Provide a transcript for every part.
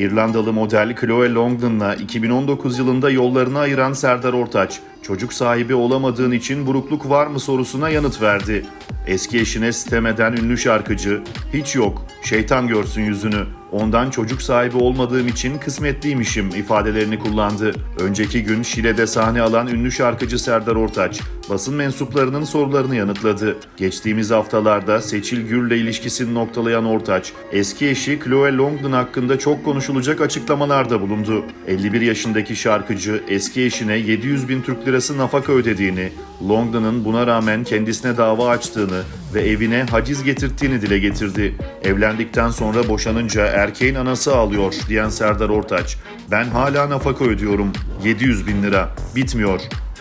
İrlandalı model Chloe Longden'la 2019 yılında yollarını ayıran Serdar Ortaç, çocuk sahibi olamadığın için burukluk var mı sorusuna yanıt verdi. Eski eşine sitem eden ünlü şarkıcı, hiç yok, şeytan görsün yüzünü, ondan çocuk sahibi olmadığım için kısmetliymişim ifadelerini kullandı. Önceki gün Şile'de sahne alan ünlü şarkıcı Serdar Ortaç, basın mensuplarının sorularını yanıtladı. Geçtiğimiz haftalarda Seçil Gür'le ilişkisini noktalayan Ortaç, eski eşi Chloe Longden hakkında çok konuşulacak açıklamalarda bulundu. 51 yaşındaki şarkıcı eski eşine 700 bin Türk lirası nafaka ödediğini, Longden'ın buna rağmen kendisine dava açtığını ve evine haciz getirttiğini dile getirdi. Evlendikten sonra boşanınca erkeğin anası ağlıyor diyen Serdar Ortaç, ben hala nafaka ödüyorum, 700 bin lira, bitmiyor.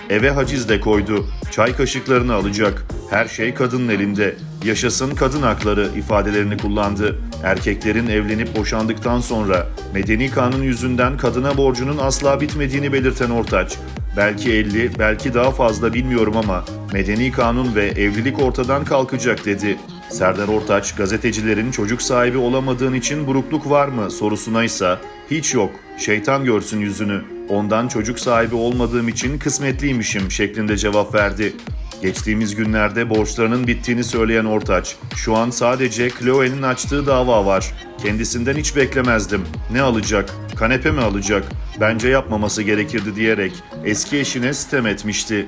Eve haciz de koydu. Çay kaşıklarını alacak. Her şey kadının elinde. Yaşasın kadın hakları ifadelerini kullandı. Erkeklerin evlenip boşandıktan sonra medeni kanun yüzünden kadına borcunun asla bitmediğini belirten Ortaç. Belki 50, belki daha fazla bilmiyorum ama medeni kanun ve evlilik ortadan kalkacak dedi. Serdar Ortaç, gazetecilerin çocuk sahibi olamadığın için burukluk var mı sorusuna ise hiç yok, şeytan görsün yüzünü, ondan çocuk sahibi olmadığım için kısmetliymişim şeklinde cevap verdi. Geçtiğimiz günlerde borçlarının bittiğini söyleyen Ortaç, şu an sadece Chloe'nin açtığı dava var. Kendisinden hiç beklemezdim. Ne alacak? Kanepe mi alacak? Bence yapmaması gerekirdi diyerek eski eşine sitem etmişti.